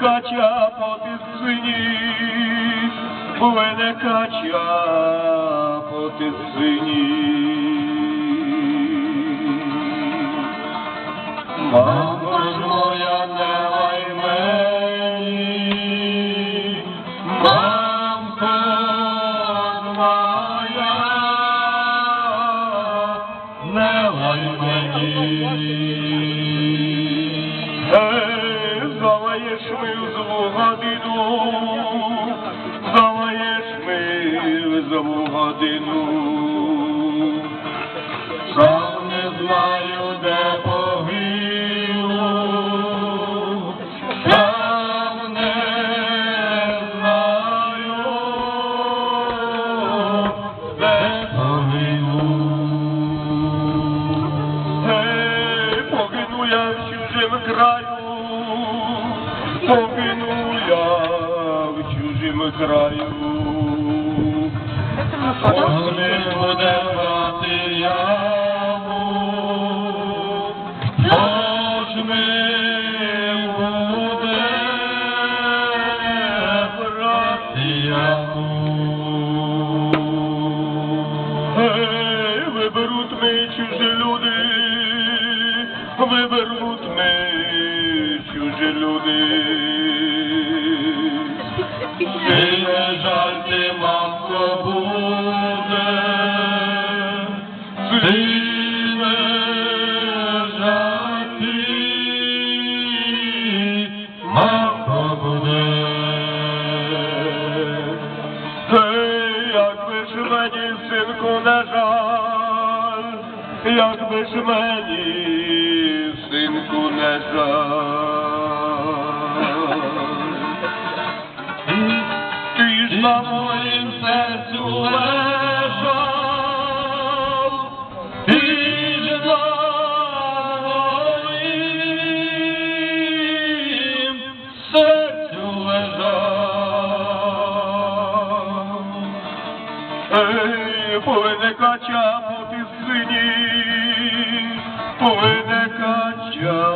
Кача по тисині, мене кача по тисині. Мені. Залаєш ми в злу годину, залаєш ми в злу годину. Сам не знаю, чужим краю, погину я в чужим краю. Ми буде чужі люди. Не жаль, ти, мамко, буде, не жаль, ти, мамко, буде. Ей, якби ж мені, синку, не жаль, якби ж мені, не Поведе кача по пісцині, поведе кача.